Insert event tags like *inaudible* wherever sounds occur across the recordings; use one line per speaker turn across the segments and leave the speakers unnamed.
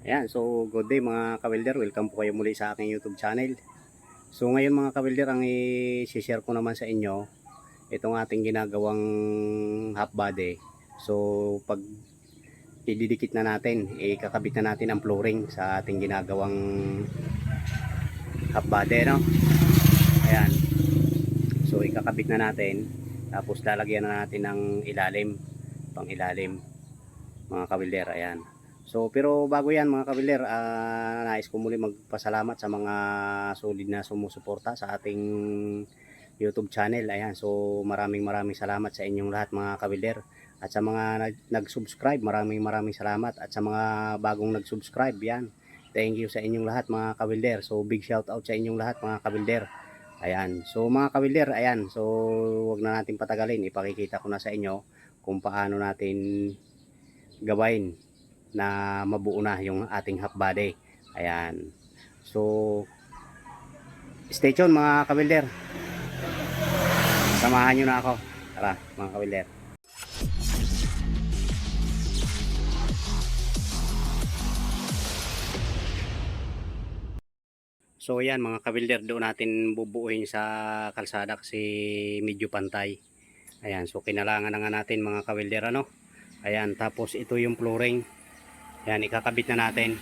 Ayan, so good day mga kawilder. Welcome po kayo muli sa aking YouTube channel. So ngayon mga kawilder, ang i-share ko naman sa inyo, itong ating ginagawang half body. So pag ididikit na natin, ikakabit na natin ang flooring sa ating ginagawang half body, no? Ayan. So ikakabit na natin, tapos lalagyan na natin ng ilalim, pang ilalim, mga kawilder, ayan. So pero bago yan mga kabiler, ah, nais ko muli magpasalamat sa mga solid na sumusuporta sa ating YouTube channel. Ayan, so maraming maraming salamat sa inyong lahat mga kabiler. At sa mga nag- nag-subscribe, maraming maraming salamat. At sa mga bagong nag-subscribe, yan. Thank you sa inyong lahat mga kabilder. So big shout out sa inyong lahat mga kabilder. Ayan. So mga kabilder, ayan. So wag na natin patagalin. Ipakikita ko na sa inyo kung paano natin gawain na mabuo na yung ating half body. Ayan. So, stay tuned mga kabilder. Samahan nyo na ako. Tara, mga kabilder. So ayan mga kabilder, doon natin bubuuin sa kalsada kasi medyo pantay. Ayan, so kinalangan na nga natin mga kabilder ano. Ayan, tapos ito yung flooring. Yan, ikakabit na natin.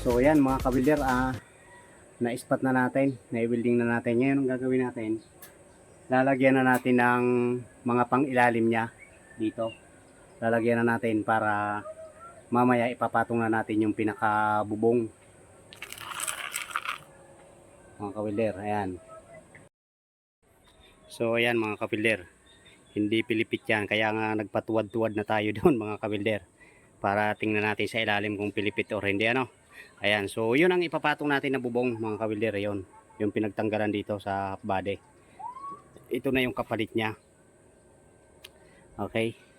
So ayan mga kabilder, ah, na-spot na natin, na-building na natin. Ngayon ang gagawin natin, lalagyan na natin ng mga pang-ilalim niya dito. Lalagyan na natin para mamaya ipapatong na natin yung pinakabubong. Mga kabilder, ayan. So ayan mga kabilder, hindi pilipit yan, kaya nga nagpatuwad-tuwad na tayo *laughs* doon mga kabilder para tingnan natin sa ilalim kung pilipit or hindi ano. Ayan, so yun ang ipapatong natin na bubong mga kabilder, yun. Yung pinagtanggalan dito sa body. Ito na yung kapalit niya. Okay.